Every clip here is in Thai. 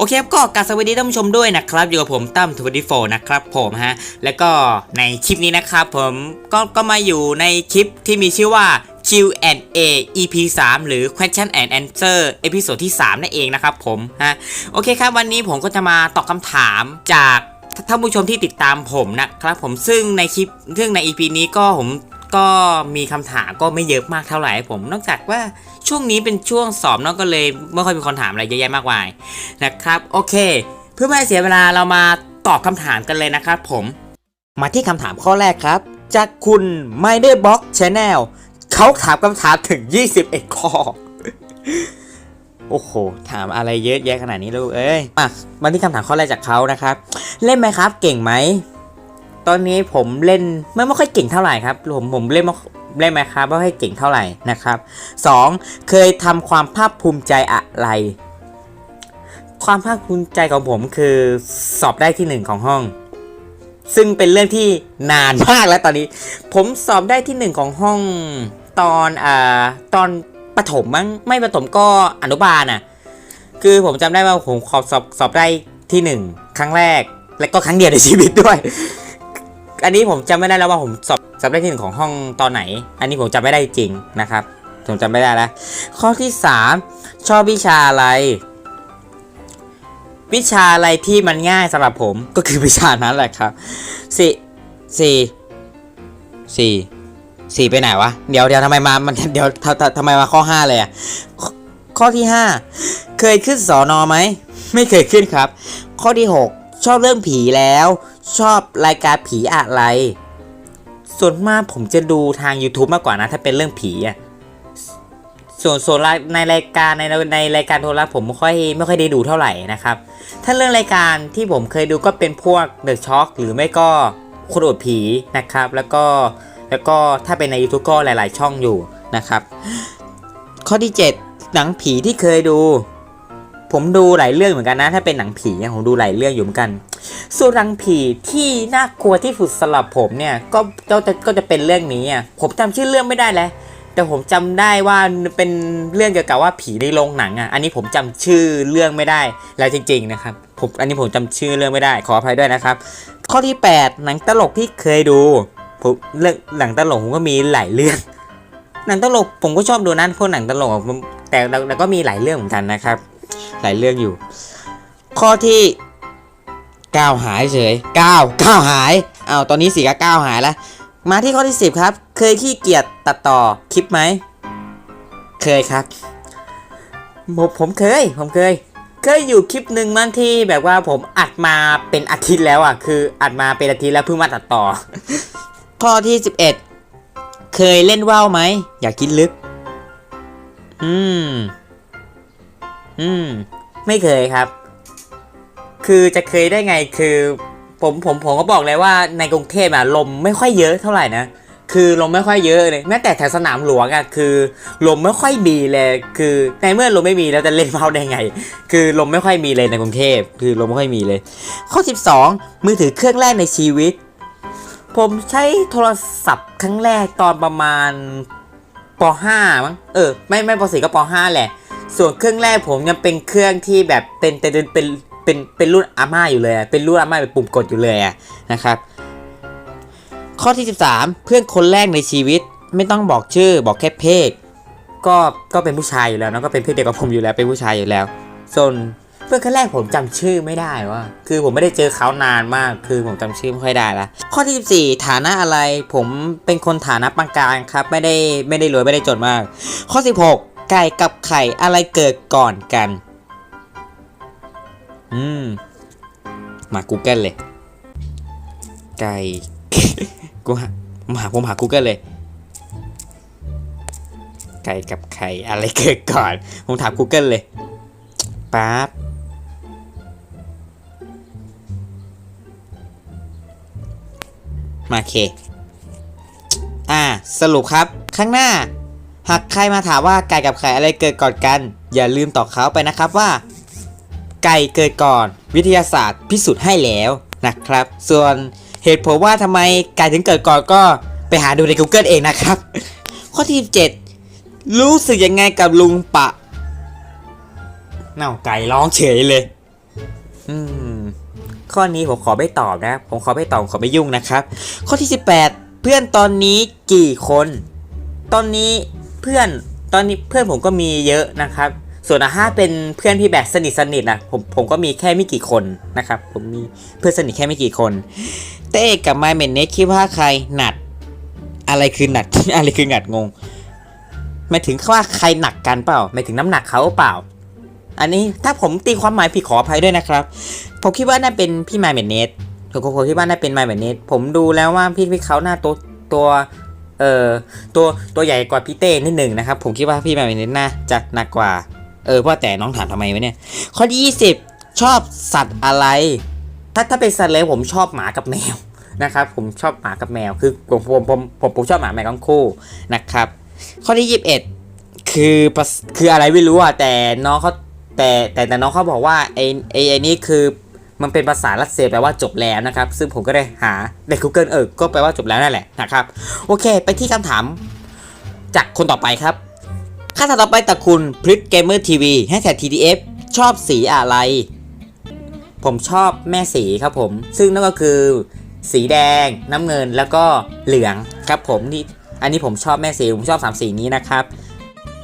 โอเคครับก็กาสวัสดีท่านผู้ชมด้วยนะครับ อยู่กับผมตั้มทวีโฟนะครับผมฮะ แล้วก็ในคลิปนี้นะครับผมก็ก็มาอยู่ในคลิปที่มีชื่อว่า Q&A EP 3 หรือ Question and Answer เอพิโซดที่ 3 นั่นเองนะครับผมฮะ โอเคครับ วันนี้ผมก็จะมาตอบคำถามจากท่านผู้ชมที่ติดตามผมนะครับผมซึ่งในคลิปซึ่งใน EP นี้ก็ผม ก็มีคำถามก็ไม่เยอะมากเท่าไหร่ผม นอกจากว่าช่วงนี้เป็นช่วงสอบเนอะก็เลยไม่ค่อยมีคนถามอะไรเยอะแยะมากมายนะครับ โอเค เพื่อไม่ให้เสียเวลาเรามาตอบคำถามกันเลยนะครับผม มาที่คำถามข้อแรกครับ จากคุณ m i d e r Box Channel เขาถามคำถามถึง 21 ข้อ โอ้โห ถามอะไรเยอะแยะขนาดนี้ลูกเอ้ยมามาที่คำถามข้อแรกจากเขานะครับ เล่นไหมครับ เก่งไหม ตอนนี้ผมเล่นไม่ไม่ค่อยเก่งเท่าไหร่ครับผมผมเล่นม่เล่นไหมครับไม่ค่อยเก่งเท่าไหร่นะครับ 2. เคยทำความภาคภูมิใจอะไร ความภาคภูมิใจของผมคือสอบได้ที่หนึ่งของห้อง ซึ่งเป็นเรื่องที่นานมากแล้วตอนนี้ ผมสอบได้ที่หนึ่งของห้องตอนอ่าตอนประถมมั้งไม่ประถมก็อนุบาลน่ะคือผมจำได้ว่าผมขอบสอบสอบได้ที่หนึ่งครั้งแรกและก็ครั้งเดียวในชีวิตด้วย อันนี้ผมจำไม่ได้แล้วว่าผมสอบสอบได้ที่หนึ่งของห้องตอนไหน อันนี้ผมจำไม่ได้จริงนะครับ ผมจำไม่ได้แล้ว ข้อที่ 3 ชอบวิชาอะไร วิชาอะไรที่มันง่ายสำหรับผมก็คือวิชานั้นแหละครับสี่สี่สี่สี่ไปไหนวะ เดี๋ยวเดี๋ยวทำไมมามันเดี๋ยวทำทำทำไมมาข้อ5เลยอะข้อข้อที่5เคยขึ้นสอนอไหมไม่เคยขึ้นครับ ข้อที่6ชอบเรื่องผีแล้ว ชอบรายการผีอะไร ส่วนมากผมจะดูทาง YouTube มากกว่านะ ถ้าเป็นเรื่องผีอะส่วนส่วนราในรายการในในรายการโทรทัศน์ผมไม่ค่อยไม่ค่อยได้ดูเท่าไหร่นะครับ ถ้าเรื่องรายการที่ผมเคยดูก็เป็นพวก The Shock หรือไม่ก็คนอดผีนะครับ แล้วก็แล้วก็ถ้าเป็นใน YouTube ก็หลาย ๆ ช่องอยู่นะครับ ข้อที่ 7 หนังผีที่เคยดู ผมดูหลายเรื่องเหมือนกันนะ ถ้าเป็นหนังผีเนี่ยผมดูหลายเรื่องอยู่เหมือนกัน ส่วนหนังผีที่น่ากลัวที่สุดสำหรับผมเนี่ยก็ก็จะก็จะเป็นเรื่องนี้อะผมจำชื่อเรื่องไม่ได้แล้วแต่ผมจำได้ว่าเป็นเรื่องเกี่ยวกับว่าผีในโรงหนังอะ อันนี้ผมจำชื่อเรื่องไม่ได้แล้วจริง ๆ นะครับ ผมอันนี้ผมจำชื่อเรื่องไม่ได้ ขออภัยด้วยนะครับ ข้อที่ 8 หนังตลกที่เคยดูผมเรื่องหนังตลกผมก็มีหลายเรื่อง หนังตลกผมก็ชอบดูนะพวกหนังตลกแต่แต่แต่ก็มีหลายเรื่องเหมือนกันนะครับ หลายเรื่องอยู่ ข้อที่ 9หายเฉย9 9หายอ้าวตอนนี้สี่กับ9หายแล้ว มาที่ข้อที่10ครับ เคยขี้เกียจตัดต่อคลิปไหม เคยครับ ผมผมเคย ผมเคย เคยอยู่คลิปหนึ่งมันที่แบบว่าผมอัดมาเป็นอาทิตย์แล้วอะ คืออัดมาเป็นอาทิตย์แล้วเพิ่งมาตัดต่อ ข้อที่11เคยเล่นว่าวไหม อย่าคิดลึก อืม อืม ไม่เคยครับ คือจะเคยได้ไงคือผมผมผมก็บอกเลยว่าในกรุงเทพอะลมไม่ค่อยเยอะเท่าไหร่นะคือลมไม่ค่อยเยอะเลยแม้แต่แถวสนามหลวงอะคือลมไม่ค่อยมีเลย คือในเมื่อลมไม่มีแล้วจะเล่นเมาได้ไง คือลมไม่ค่อยมีเลยในกรุงเทพคือลมไม่ค่อยมีเลย ข้อ 12 มือถือเครื่องแรกในชีวิต ผมใช้โทรศัพท์ครั้งแรกตอนประมาณป .5 มั้งเออไม่ไม่ป .4 ก็ป .5 แหละ ส่วนเครื่องแรกผมยังเป็นเครื่องที่แบบเป็นเป็นเป็น เป็นเป็นรุ่นอาม่าอยู่เลยเป็นรุ่นอาม่าเป็นปุ่มกดอยู่เลยนะครับ ข้อที่ 13 เพื่อนคนแรกในชีวิตไม่ต้องบอกชื่อบอกแค่เพศ ก็ก็เป็นผู้ชายอยู่แล้วนะก็เป็นเพศเดียวกับผมอยู่แล้วเป็นผู้ชายอยู่แล้วส่วนเพื่อนคนแรกผมจำชื่อไม่ได้ว่าคือผมไม่ได้เจอเขานานมาก คือผมจำชื่อไม่ค่อยได้ละข้อที่ 14 ฐานะอะไรผมเป็นคนฐานะปานกลางครับ ไม่ได้ไม่ได้รวยไม่ได้จนมาก ข้อ 16 ไก่กับไข่อะไรเกิดก่อนกัน อืม มา Google เลย ไก่ กูหาผมหาผมหา Google เลย ไก่กับไข่อะไรเกิดก่อน ผมถาม Google เลยปั๊บมาเค อ่า สรุปครับ ข้างหน้า หากใครมาถามว่าไก่กับไข่อะไรเกิดก่อนกัน อย่าลืมตอบเขาไปนะครับว่า ไก่เกิดก่อน วิทยาศาสตร์พิสูจน์ให้แล้วนะครับ ส่วนเหตุผลว่าทำไมไก่ถึงเกิดก่อนก็ไปหาดูใน Google เองนะครับ ข้อที่7รู้สึกยังไงกับลุงปะเน่าไก่ร้องเฉยเลย อืม ข้อนี้ผมขอไม่ตอบนะ ผมขอไม่ตอบขอไม่ยุ่งนะครับ ข้อที่ 18 เพื่อนตอนนี้กี่คน ตอนนี้เพื่อนตอนนี้เพื่อนผมก็มีเยอะนะครับ ส่วนอาห้าเป็นเพื่อนที่แบบสนิทสนิทนะผมผมก็มีแค่ไม่กี่คนนะครับ ผมมีเพื่อนสนิทแค่ไม่กี่คน เต้กับไมเมนเนสคิดว่าใครหนัด อะไรคือหนัด อะไรคือหนัดงงหมายถึงว่าใครหนักกันเปล่าหมายถึงน้ำหนักเขาเปล่า อันนี้ถ้าผมตีความหมายผิดขออภัยด้วยนะครับ ผมคิดว่าน่าเป็นพี่ไมเมนเนสผมผมคิดว่าน่าเป็นไมเมนเนสผมดูแล้วว่าพี่พี่เขาหน้าตัวตัวเอ่อตัวตัวใหญ่กว่าพี่เต้นิดหนึ่งนะครับ ผมคิดว่าพี่ไมเมนเนสน่าจะหนักกว่า เออว่าแต่น้องถามทำไมวะเนี่ย ข้อที่20ชอบสัตว์อะไร ถ้าถ้าเป็นสัตว์เลยผมชอบหมากับแมวนะครับ ผมชอบหมากับแมว คือผมผมผมผมผมชอบหมาแมวทั้งคู่นะครับ ข้อที่21คือประสคืออะไรไม่รู้อะแต่น้องเขาแต่แต่แต่น้องเขาบอกว่าไอไอไอนี่คือมันเป็นภาษารัสเซียแปลว่าจบแล้วนะครับ ซึ่งผมก็ได้หาใน Google เออก็แปลว่าจบแล้วนั่นแหละนะครับ โอเค ไปที่คำถามจากคนต่อไปครับ คำถามต่อไปจากคุณพริตเกมเมอร์ทีวีแฮชแท็ก TDF ชอบสีอะไร ผมชอบแม่สีครับผม ซึ่งนั่นก็คือ สีแดง น้ำเงินแล้วก็เหลืองครับผมนี่อันนี้ผมชอบแม่สี ผมชอบ 3 สีนี้นะครับ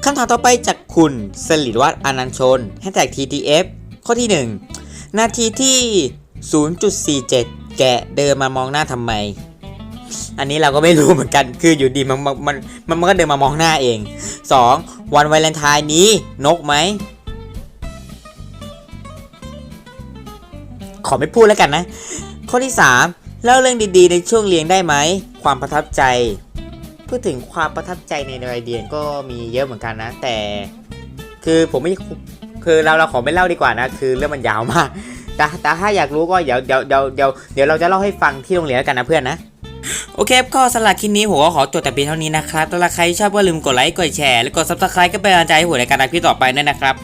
คำถามต่อไปจากคุณสลิดวัฒน์อนันชนแฮชแท็ก TTF ข้อที่ 1 นาทีที่ 0.47 แกะเดินมามองหน้าทำไม อันนี้เราก็ไม่รู้เหมือนกัน คืออยู่ดีมันมันมันมันมันก็เดินมามองหน้าเอง 2. วันวาเลนไทน์นี้นกไหม ขอไม่พูดแล้วกันนะ ข้อที่ 3 เล่าเรื่องดีๆ ในช่วงเรียนได้ไหม ความประทับใจ พูดถึงความประทับใจในวัยเรียนก็มีเยอะเหมือนกันนะ แต่ คือผมไม่คือเราเราขอไม่เล่าดีกว่านะ คือเรื่องมันยาวมากแต่แต่ถ้าอยากรู้ก็เดี๋ยวเดี๋ยวเดี๋ยวเดี๋ยวเดี๋ยวเราจะเล่าให้ฟังที่โรงเรียนแล้วกันนะเพื่อนนะ โอเคก็สำหรับคลิปนี้ผมก็ขอจบแต่เพียงเท่านี้นะครับถ้าใครชอบก็ลืมกดไลค์กดแชร์และกด subscribe ก็เป็นกำลังใจให้ผมในการทำคลิปต่อไปด้วยนะครับ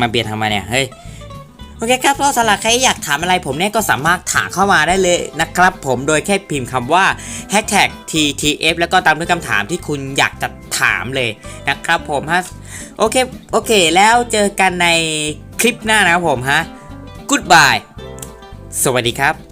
มาเบียดทำไมเนี่ยเฮ้ยโอเคครับก็สำหรับใครอยากถามอะไรผมเนี่ยก็สามารถถามเข้ามาได้เลยนะครับ ผมโดยแค่พิมพ์คำว่า hashtag ttf แล้วก็ตามด้วยคำถามที่คุณอยากจะถามเลยนะครับผมฮะโอเคโอเค แล้วเจอกันในคลิปหน้านะครับผมฮะ goodbye สวัสดีครับ